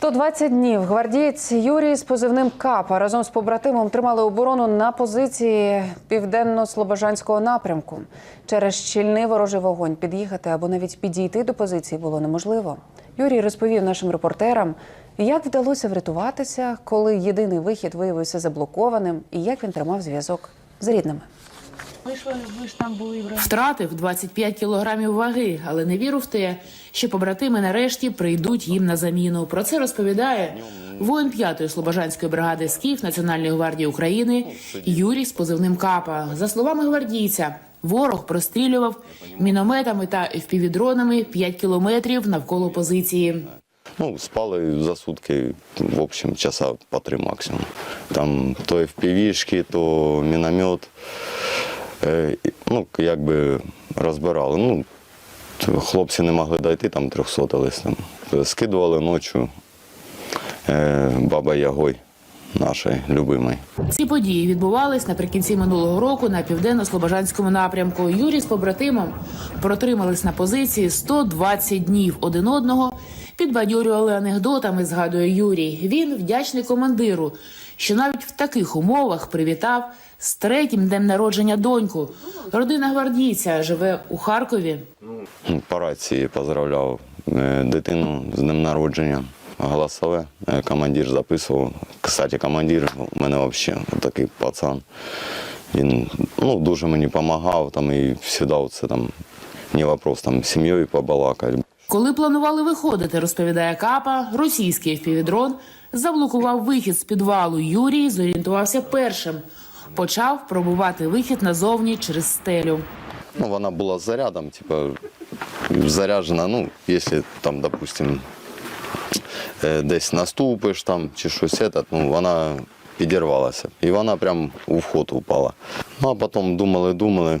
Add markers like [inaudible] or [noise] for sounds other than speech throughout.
120 днів гвардієць Юрій з позивним Капа разом з побратимом тримали оборону на позиції південно-слобожанського напрямку. Через щільний ворожий вогонь під'їхати або навіть підійти до позиції було неможливо. Юрій розповів нашим репортерам, як вдалося врятуватися, коли єдиний вихід виявився заблокованим, і як він тримав зв'язок з рідними. Ви ж, ви ж там були в Втратив 25 кілограмів ваги, але не віру в те, що побратими нарешті прийдуть їм на заміну. Про це розповідає воїн 5-ї Слобожанської бригади СКІФ Національної гвардії України Юрій з позивним Капа. За словами гвардійця, ворог прострілював мінометами та FPV-дронами 5 кілометрів навколо позиції. Ну, спали за сутки, в общем, часа по три максимум. Там то FPV-шки, то міномет. Е, ну, якби розбирали. Ну, хлопці не могли дойти, там трьохсотились. Там. Скидували ночі е, баба Ягой нашої любимої. Ці події відбувались наприкінці минулого року на південно-слобожанському напрямку. Юрій з побратимом протримались на позиції 120 днів один одного. Підбадьорювали анекдотами, згадує Юрій. Він вдячний командиру, що навіть в таких умовах привітав з третім днем народження доньку. Родина гвардійця живе у Харкові. По рації поздравляв е, дитину з днем народження. Голосове. Е, Командир записував. Кстати, командир у мене взагалі такий пацан. Він ну, дуже мені допомагав там, і завжди це там не вопрос там сім'єю побалакати. Коли планували виходити, розповідає Капа, російський впівдрон заблокував вихід з підвалу. Юрій зорієнтувався першим. Почав пробувати вихід назовні через стелю. Ну, вона була зарядом, типу, заряджена, ну, якщо там, допустим, десь наступиш там чи щось, этот, ну, вона підірвалася. І вона прям у вход упала. Ну, а потім думали, думали,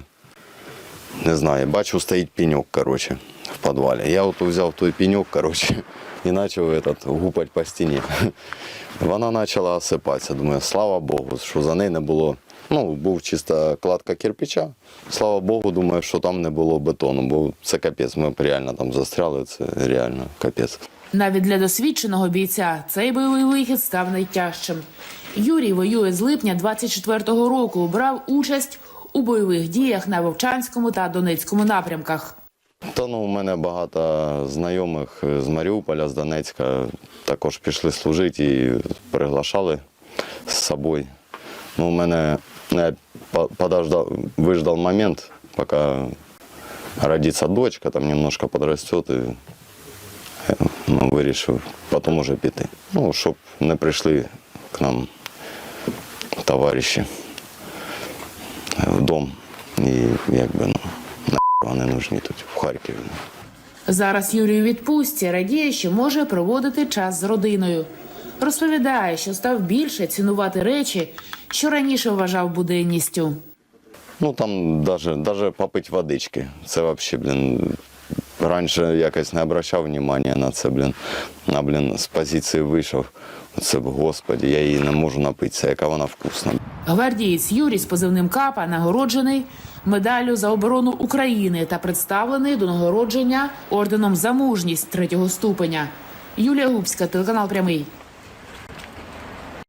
не знаю, бачу, стоїть пеньок, коротше, в підвалі. Я от взяв той пеньок, коротше, [laughs] і почав этот, гупати по стіні. [laughs] Вона почала осипатися. Думаю, слава Богу, що за неї не було. Ну, був чисто кладка кирпича. Слава Богу, думаю, що там не було бетону, бо це капець. Ми реально там застряли, це реально капець. Навіть для досвідченого бійця цей бойовий вихід став найтяжчим. Юрій воює з липня 24-го року. Брав участь у бойових діях на Вовчанському та Донецькому напрямках. Та ну, у мене багато знайомих з Маріуполя, з Донецька також пішли служити і приглашали з собою. Ну, у мене я по- подождал, выждал момент, пока родится дочка, там немножко подрастет, і е, ну, вирішив потім уже піти. Ну, щоб не прийшли к нам товариші в дом. І якби ну, на вони нужні тут в Харкові. Зараз Юрій у відпустці радіє, що може проводити час з родиною. Розповідає, що став більше цінувати речі, що раніше вважав буденністю. Ну там даже попить водички. Це вообще, блін. Раніше якось не обращав внимання на це, блін. На блін, з позиції вийшов. Це господі, я її не можу напитися, яка вона вкусна. Гвардієць Юрій з позивним Капа нагороджений медаллю за оборону України та представлений до нагородження орденом за мужність третього ступеня. Юлія Губська, телеканал Прямий.